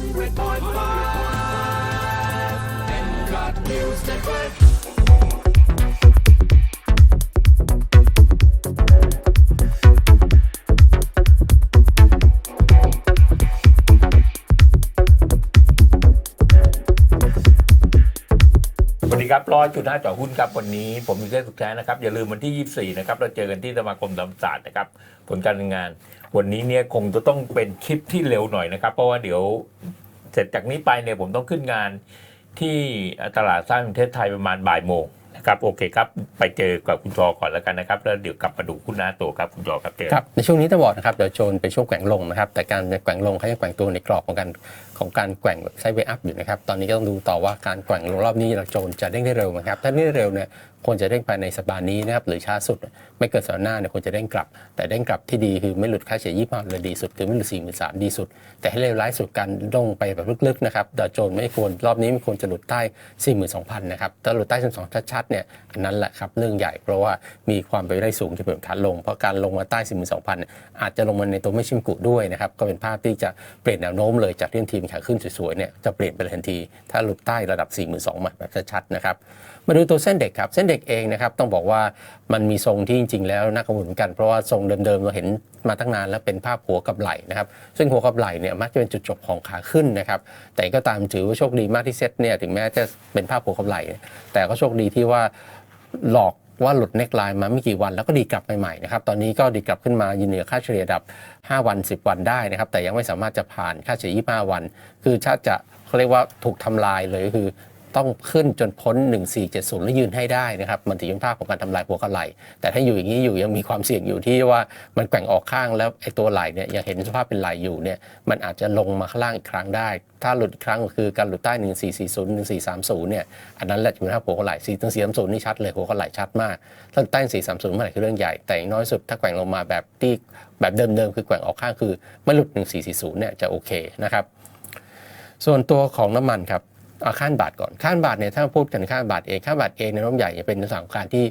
100.5 And got news ดีครับร้อยจุดห้าจ่อหุ้นครับวันนี้ผมมีเรื่องสุดท้ายนะครับ อย่าลืมวันที่ 24 นะครับ เราเจอกันที่สมาคมธรรมศาสตร์นะครับ ผลการงาน วันนี้เนี่ยคงจะต้องเป็นคลิปที่เร็วหน่อยนะครับ เพราะว่าเดี๋ยวเสร็จจากนี้ไปเนี่ยผมต้องขึ้นงานที่ตลาดสร้างประเทศไทยประมาณบ่ายโมง นะครับโอเคครับ ไปเจอกับคุณจอก่อนแล้วกันนะครับ แล้วเดี๋ยวกลับมาดูคุณหน้าตัวครับคุณจอครับเจอครับในช่วงนี้ต้องบอกนะครับเดี๋ยวโจนเป็นช่วงแกว่งลงนะครับ แต่การแกว่งลงเขายังแกว่งตัวในกรอบของการของการแกว่งแบบไซด์เวย์อัพอยู่นะครับ ตอนนี้ก็ต้องดูต่อว่าการแกว่งลงรอบนี้โจนจะเด้งได้เร็วไหมครับ ถ้าเด้งได้เร็วเนี่ยควรจะเด้งภายในสัปดาห์นี้นะครับหรือช้าสุดไม่เกินสัปดาห์หน้าเนี่ยควรจะเด้งกลับ แต่เด้งกลับที่ดีคือไม่หลุดค่าเฉลี่ยยี่ห้าเลยดีสุด คือไม่หลุดสี่หมื่นสามดีสุด แต่ให้เลวร้ายสุดการลงไปแบบลึกๆนะครับดาวโจนไม่ควรรอบนี้ไม่ควรจะหลุดใต้สี่หมื่นสองพันนะครับถ้าหลุดใต้สี่สองชัดๆเนี่ยอันนั้นแหละครับเรื่องใหญ่เพราะว่ามีความไปได้สูงจะเป็นขาลง เพราะการลงมาใต้สี่หมื่นสองพันอาจจะลงมาในตัวไม่ชิมกุด้วยนะครับก็เป็นภาพที่จะเปลี่ยนแนวโน้มเลยจากที่ทีมขาขึ้นสวยๆเนี่ยจะเปลี่ยนไปทันที ถ้าหลุดใต้ระดับ 4 2 0 0 0มาแบบชัดๆนะครับมาดูตัวเส้นเด็กครับเส้นเด็กเองนะครับต้องบอกว่ามันมีทรงที่จริง ๆ แล้วน่ากังวลเหมือนกันเพราะว่าทรงเดิมๆเราเห็นมาตั้งนานแล้วเป็นภาพหัวกับไหล่นะครับซึ่งหัวกับไหล่เนี่ยมักจะเป็นจุดจบของขาขึ้นนะครับแต่ก็ตามถือว่าโชคดีมากที่เซตเนี่ยถึงแม้จะเป็นภาพหัวกับไหล่แต่ก็โชคดีที่ว่าหลอกว่าหลุดเน็กไลน์มาไม่กี่วันแล้วก็ดีกลับใหม่ๆนะครับตอนนี้ก็ดีกลับขึ้นมายืนเหนือค่าเฉลี่ยดับ 5 วัน 10 วันได้นะครับแต่ยังไม่สามารถจะผ่านค่าเฉลี่ย25 วัน คือถ้าจะเขาเรียกว่าถูกทำลายเลยคือ ต้องขึ้นจนพ้น 1470 แล้วยืนให้ได้นะครับมันถึงเป็นภาพของการทำลายหัวกะไหลแต่ถ้าอยู่อย่างนี้อยู่ยังมีความเสี่ยงอยู่ที่ว่ามันแกว่งออกข้างแล้วไอ้ตัวไหลเนี่ยยังเห็นสภาพเป็นไหลอยู่เนี่ยมันอาจจะลงมาข้างล่างอีกครั้งได้ ถ้าหลุดครั้งก็คือการหลุดใต้ 1440 1430 เนี่ยอันนั้นแหละจะเป็นภาพหัวกะไหล่4 4 30 นี่ชัดเลยหัวกะไหลชัดมากถ้าใต้ 430 เมื่อไหร่คือเรื่องใหญ่แต่อย่างน้อยสุดถ้าแกว่งลงมาแบบที่แบบเดิมๆคือแกว่งออกข้างคือไม่หลุด 1440 เนี่ยจะโอเคนะครับส่วนตัวของน้ำมันครับ เอาค่านบาทก่อนค่านบาทเนี่ยถ้าพูดกันค่านบาทเองค่านบาทเองในร่มใหญ่เป็นสถานการณ์ที่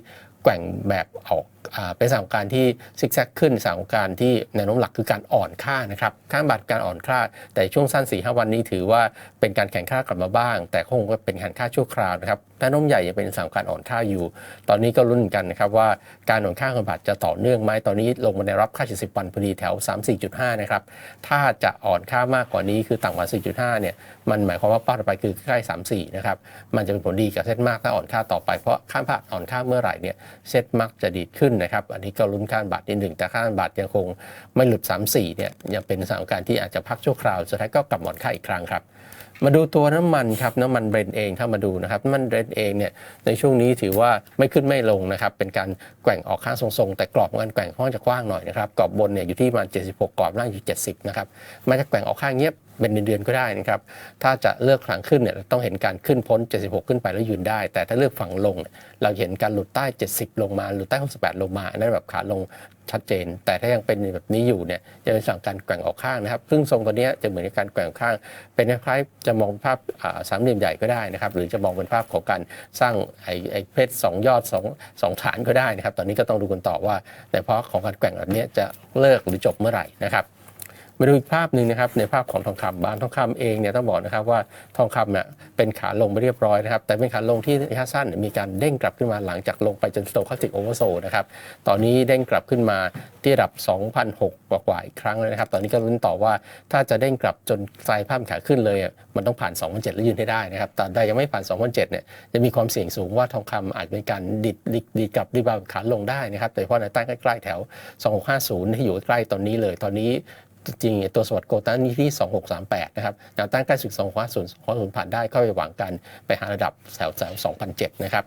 แกว่งแบบออก เป็นสถานการณ์ที่ซิกแซกขึ้นสถานการณ์ที่แนวโน้มหลักคือการอ่อนค่านะครับค่าบาทการอ่อนค่า แต่ช่วงสั้น4ีหวันนี้ถือว่าเป็นการแข่งค่ากลับมาบ้าง แต่คงเป็นการค่าชั่วคราวนะครับแนวโน้มใหญ่ยังเป็นสถานการณ์อ่อนค่าอยู่ ตอนนี้ก็ลุ้นกันนะครับว่าการอ่อนค่าของบาทจะต่อเนื่องไหมตอนนี้ลงมาในรับค่า70วันพอดีแถว 3 4.5นะครับถ้าจะอ่อนค่ามากกว่านี้คือต่ำกว่า4.5เนี่ยมันหมายความว่าเป้าต่อไปคือใกล้34นะครับมันจะเป็นผลดีกับเซ็ตมากถ้าอ่อนค่าต่อไปเพราะค่าบาอ่อนค่าเมื่อไหร่เนี่ยเซ็ตมักจะดีดขึ้นนะครับ อันนี้ก็ลุ้นค่าบาทนิดหนึ่งแต่ค่าบาทยังคงไม่หลุด 34เนี่ยยังเป็นสถานการณ์ที่อาจจะพักชั่วคราวสุดท้ายก็กลับหมอนค่าอีกครั้งครับ มาดูตัวน้ำมันครับน้ำมันเบรนท์เองถ้ามาดูนะครับน้ำมันเบรนท์เองเนี่ยในช่วงนี้ถือว่าไม่ขึ้นไม่ลงนะครับเป็นการแกว่งออกข้างทรงๆ แต่กรอบของการแกว่งค่อนข้างจะกว้างหน่อยนะครับกรอบบนเนี่ยอยู่ที่ประมาณ76 กรอบล่างอยู่ 70นะครับมันจะแกว่งออกข้างเงียบเป็นเดือนๆก็ได้นะครับถ้าจะเลือกครั้งขึ้นเนี่ยเราต้องเห็นการขึ้นพ้น 76 ขึ้นไปแล้วยืนได้ แต่ถ้าเลือกฝั่งลงเเราเห็นการหลุดใต้ 70 ลงมาหลุดใต้ 68 ลงมาอันนั้นแบบขาลงชัดเจน แต่ถ้ายังเป็นแบบนี้อยู่เนี่ยจะเป็นสั่งการแกว่งออกข้างนะครับซึ่งทรงตัวนี้จะเหมือนกับการแกว่งข้าง เป็นคล้ายๆจะมองภาพอ่าสามเหลี่ยมใหญ่ก็ได้นะครับ หรือจะมองเป็นภาพของการสร้างไอ้ไอเพชรสองยอดสองสองฐานก็ได้นะครับ ตอนนี้ก็ต้องดูกันต่อว่า แต่เพราะของการแกว่งแบบนี้จะเลิกหรือจบเมื่อไหร่นะครับ มาดูอีกภาพหนึ่งนะครับในภาพของทองคำบางทองคำเองเนี่ยต้องบอกนะครับว่าทองคำเนี่ยเป็นขาลงไปเรียบร้อยนะครับ แต่เป็นขาลงที่ระยะสั้นมีการเด้งกลับขึ้นมาหลังจากลงไปจนสโตคัสติกโอเวอร์โซนะครับตอนนี้เด้งกลับขึ้นมาที่ระดับ 2,006กว่าๆอีกครั้งเลยนะครับ ตอนนี้ก็ลุ้นต่อว่าถ้าจะเด้งกลับจนไซด์ภาพขาขึ้นเลยมันต้องผ่าน 2,007แล้วยืนให้ได้นะครับแต่ถ้ยังไม่ผ่าน 2,007เนี่ยจะมีความเสี่ยงสูงว่าทองคำอาจเป็นการดิดดิดดิดกลับรีบาวขาลงได้นะครับแต่เฉพาะในใต้ใกล้ๆแถว 2650 ที่อยู่ใกล้ตอนนี้เลย ตอนนี้ จริงตัวสวัสดโกตันนี้ที่ 2638 นะครับแนวต้านใกล้สุด2 0 0ผ่านได้เข้าไปหวังกันไปหาระดับแถวแถว2007 นะครับ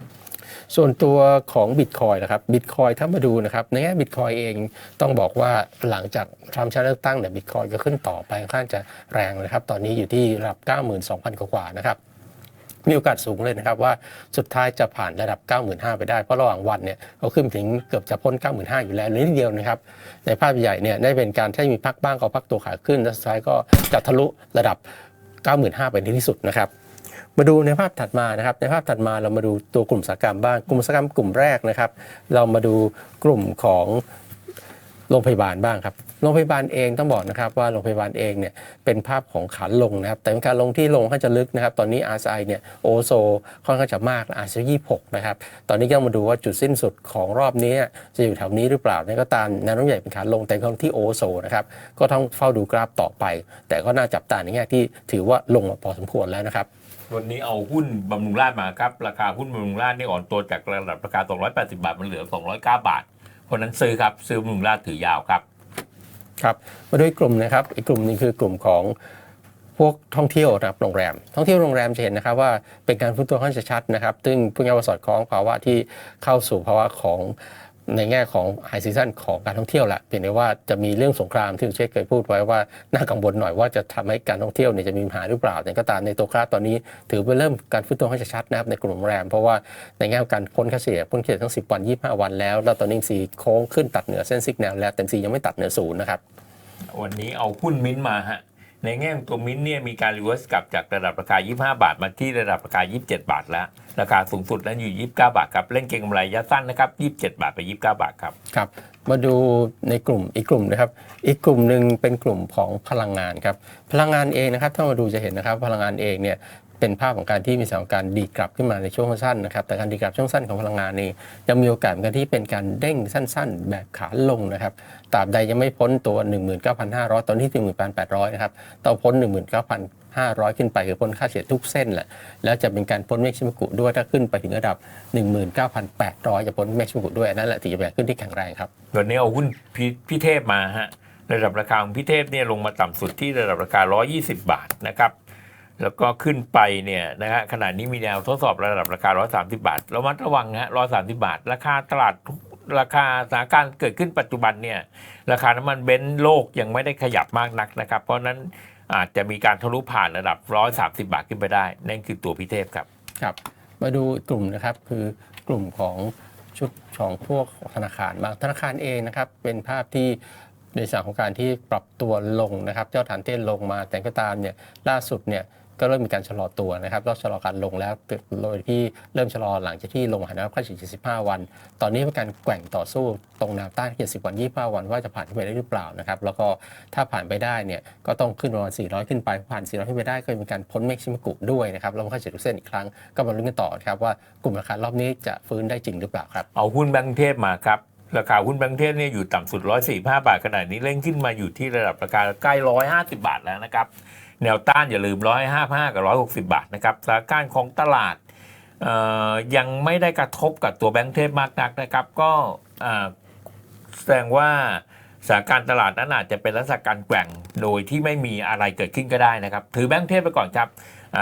ส่วนตัวของบิตคอยนะครับบิตคอยถ้ามาดูนะครับในแง่บิตคอยเองต้องบอกว่าหลังจากทรัมป์ชนะเลือกตั้งเนี่ยบิตคอยก็ขึ้นต่อไปค่อนข้างจะแรงนะครับ ตอนนี้อยู่ที่ระดับ 92,000 กว่านะครับ มีโอกาสสูงเลยนะครับว่าสุดท้ายจะผ่านระดับ 95,000 ไปได้ เพราะระหว่างวันเนี่ยเขาขึ้นถึงเกือบจะพ้น 95,000 อยู่แล้วนิดเดียวนะครับ ในภาพใหญ่เนี่ยได้เป็นการถ้ามีพักบ้างก็พักตัวขาขึ้น แล้วสุดท้ายก็จะทะลุระดับ 95,000 ไปในที่สุดนะครับมาดูในภาพถัดมานะครับ ในภาพถัดมาเรามาดูตัวกลุ่มสาหกรรมบ้างกลุ่มสาหกรรมกลุ่มแรกนะครับ เรามาดูกลุ่มของ โรงพยาบาลบ้างครับ โรงพยาบาลเองต้องบอกนะครับว่าโรงพยาบาลเองเนี่ยเป็นภาพของขาลงนะครับ แต่เป็นการลงที่ลงค่อนจะลึกนะครับ ตอนนี้ RSI เนี่ยโอโซค่อนข้างจะมาก RSI 26 นะครับ ตอนนี้ก็มาดูว่าจุดสิ้นสุดของรอบนี้จะอยู่แถวนี้หรือเปล่านั่ก็ตามแนวโน้มใหญ่เป็นขาลงแต่ของที่โอโซนะครับ ก็ต้องเฝ้าดูกราฟต่อไป แต่ก็น่าจับตาในแง่ที่ถือว่าลงมาพอสมควรแล้วนะครับวันนี้เอาหุ้นบำรุงราษฎร์มาครับ ราคาหุ้นบำรุงราษฎร์นี่อ่อนตัวจากระดับราคา 280 บาท มันเหลือ 209 บาท เพราะนั้นซื้อครับ ซื้อมุงลาดถือยาวครับครับมาด้วยกลุ่มนะครับอีกกลุ่มนึงคือกลุ่มของพวกท่องเที่ยวนะครับโรงแรม ท่องเที่ยวโรงแรมจะเห็นนะครับว่าเป็นการฟื้นตัวค่อนข้างชัดนะครับ ซึ่งเพิ่งจะสอดคล้องภาวะที่เข้าสู่ภาวะของ ในแง่ของไฮซีซันของการท่องเที่ยวแหละเพียงแต่ว่าจะมีเรื่องสงครามที่คุณเชษเคยพูดไว้ว่าน่ากังวลหน่อยว่าจะทำให้การท่องเที่ยวเนี่ยจะมีปัญหาหรือเปล่าแต่ก็ตามในตัวคราฟตอนนี้ ถือเป็นเริ่มการฟื้นตัวค่อนข้ชัดนะครับในกลุ่มโรงแรม เพราะว่าในแง่การพ้นค่าเฉลี่ยพ้นเฉลี่ยทั้ง 10 วัน 25 วันแล้ว แล้วตอนนี้สีโค้งขึ้นตัดเหนือเส้นซิกแนวแล้วแต่สียังไม่ตัดเหนือศูนย์นะครับวันนี้เอาหุ้นมิ้นท์มาฮะ ในแง่ของตัวมิ้นเนี่ยมีการรีเวิร์สกลับจากระดับราคา 25 บาทมาที่ระดับราคา 27 บาทแล้ว ราคาสูงสุดนั้นอยู่ 29 บาทครับ เล่นเก็งกำไรระยะสั้นนะครับ 27 บาทไป 29 บาทครับครับ มาดูในกลุ่มอีกกลุ่มนะครับ อีกกลุ่มหนึ่งเป็นกลุ่มของพลังงานครับ พลังงานเองนะครับ ถ้ามาดูจะเห็นนะครับ พลังงานเองเนี่ย เป็นภาพของการที่มีสถานการณ์ดีกลับขึ้นมาในช่วงสั้นนะครับแต่การดีกลับช่วงสั้นของพลังงานนี้ยังมีโอกาสเหมือนกันที่เป็นการเด้งสั้น ๆ แบบขาลงนะครับตราบใดยังไม่พ้นตัว 19,500 ตอนที่18,800นะครับต้องพ้น 19,500 ขึ้นไปคือพ้นค่าเฉลี่ยทุกเส้นแหละ แล้วจะเป็นการพ้นเมฆชิมกุด้วยถ้าขึ้นไปถึงระดับ 19,800 จะพ้นเมฆชิมกุด้วยนั่นแหละถึงจะเป็นขึ้นที่แข็งแรงครับวันนี้เอาหุ้นพี่พี่เทพมาฮะระดับราคาของพี่เทพเนี่ยลงมาต่ำสุดที่ระดับราคา 120 บาทนะครับ แล้วก็ขึ้นไปเนี่ยนะฮะขณะนี้มีแนวทดสอบระดับราคา 130 บาทระมัดระวังฮะ 130 บาท ราคาตลาดราคาสถานการณ์เกิดขึ้นปัจจุบันเนี่ยราคาน้ำมันเบนซ์โลกยังไม่ได้ขยับมากนักนะครับ เพราะนั้นอาจจะมีการทะลุผ่านระดับ 130 บาทขึ้นไปได้ นั่นคือตัวพี่เทพครับครับ มาดูกลุ่มนะครับคือกลุ่มของชุดของพวกธนาคารบางธนาคารเองนะครับเป็นภาพที่ในส่วนของการที่ปรับตัวลงนะครับเจ้าฐานเต้นลงมาแต่ก็ตามเนี่ยล่าสุดเนี่ย ก็เริ่มมีการชะลอตัวนะครับแล้วชะลอการลงแล้วโดยที่เริ่มชะลอหลังจากที่ลงมาหาแนวค่าเฉลี่ย75 วัน ตอนนี้เป็นการแกว่งต่อสู้ตรงแนวต้าน70 วัน 25 วันว่าจะผ่านขึ้นไปได้หรือเปล่านะครับ แล้วก็ถ้าผ่านไปได้เนี่ยก็ต้องขึ้นประมาณ 400 ขึ้นไป ผ่าน 400 ขึ้นไปได้ก็จะมีการพ้นเมฆชิมกุด้วยนะครับแล้วก็ค่าเฉลี่ยทุกเส้นอีกครั้งก็มาลุ้นกันต่อนะครับว่ากลุ่มราคารอบนี้จะฟื้นได้จริงหรือเปล่าครับ เอาหุ้นแบงก์เทพมาครับราคาหุ้นแบงก์เทพเนี่ยอยู่ต่ำสุด 145 บาทขนาดนี้เร่งขึ้นมาอยู่ที่ระดับราคาใกล้ 150 บาทแล้วนะครับ แนวต้านอย่าลืม 155 กับ 160 บาทนะครับสถานการณ์ของตลาดยังไม่ได้กระทบกับตัวแบงก์เทพมากนักนะครับ ก็แสดงว่าสถานการณ์ตลาดนั้นอาจจะเป็นลักษณะการแกว่งโดยที่ไม่มีอะไรเกิดขึ้นก็ได้นะครับ ถือแบงก์เทพไปก่อนครับ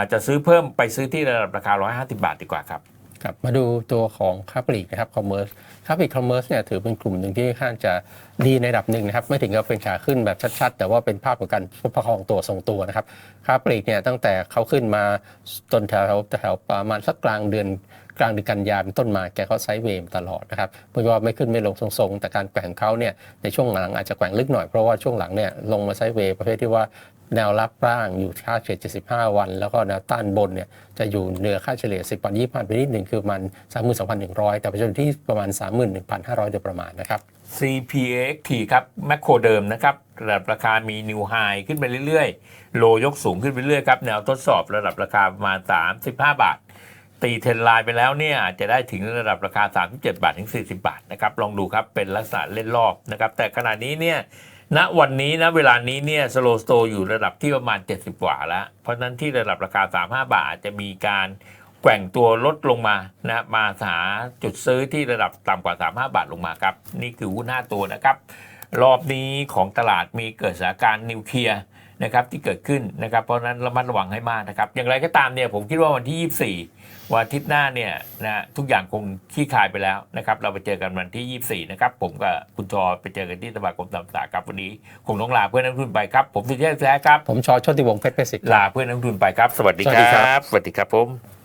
จจะซื้อเพิ่มไปซื้อที่ระดับราคา 150 บาทดีกว่าครับ ครับมาดูตัวของค้าปลีกนะครับคอมเมอร์สค้าปลีกคอมเมอร์สเนี่ยถือเป็นกลุ่มหนึ่งที่ค่อนข้างจะดีในระดับหนึ่งนะครับไม่ถึงกับเป็นขาขึ้นแบบชัด ๆ แต่ว่าเป็นภาพของการประคองตัวทรงตัวนะครับค้าปลีกเนี่ยตั้งแต่เขาขึ้นมาจนแถวแถวประมาณสักกลางเดือน กลางเดือนกันยาเป็นต้นมาแกก็ไซด์เวมตลอดนะครับไม่ว่าไม่ขึ้นไม่ลงทรงๆ แต่การแกว่งเขาเนี่ยในช่วงหลังอาจจะแกว่งลึกหน่อยเพราะว่าช่วงหลังเนี่ยลงมาไซด์เวประเภทที่ว่าแนวรับล่างอยู่ค่าเฉลี่ย75 วัน แล้วก็แนวต้านบนเนี่ยจะอยู่เหนือค่าเฉลี่ย 10 วัน 20,000ไปนิดหนึ่งคือมัน 32,100 แต่ปัจจุบันที่ประมาณ 31,500 โดยประมาณนะครับ CPXT ครับแมคโครเดิมนะครับ ระดับราคามีนิวไฮขึ้นไปเรื่อยๆ โลยกสูงขึ้นไปเรื่อยครับ แนวทดสอบระดับราคาประมาณ 35 บาท ตีเทรนไลน์ไปแล้วเนี่ยอาจจะได้ถึงระดับราคา 37 บาทถึง 40 บาทนะครับลองดูครับเป็นลักษณะเล่นรอบนะครับแต่ขณะนี้เนี่ยณวันนี้นะเวลานี้เนี่ยสโลสโตอยู่ระดับที่ประมาณ 70 กว่าแล้ว เพราะฉะนั้นที่ระดับราคา 35 บาทอาจจะมีการแกว่งตัวลดลงมานะมาหาจุดซื้อที่ระดับต่ำกว่า 35 บาทลงมาครับ นี่คือหุ้น5ตัวนะครับ รอบนี้ของตลาดมีเกิดสถานการณ์นิวเคลียร์นะครับที่เกิดขึ้นนะครับ เพราะฉะนั้นระมัดระวังให้มากนะครับ อย่างไรก็ตามเนี่ยผมคิดว่าวันที่ 24 วันอาทิตย์หน้าเนี่ยนะทุกอย่างคงขี้คายไปแล้วนะครับ เราไปเจอกันวันที่ 24 นะครับ ผมกับคุณจอไปเจอกันที่สมาคมตำสาครับวันนี้คงต้องลาเพื่อนนักลงทุนไปครับ ผมสุเทพแท้ครับ ผมชอโชติวงศ์เพชรเพชรศิษย์ลาเพื่อนนักลงทุนไปครับ สวัสดีสวัคสดีครัรับบสวัสดีครับผม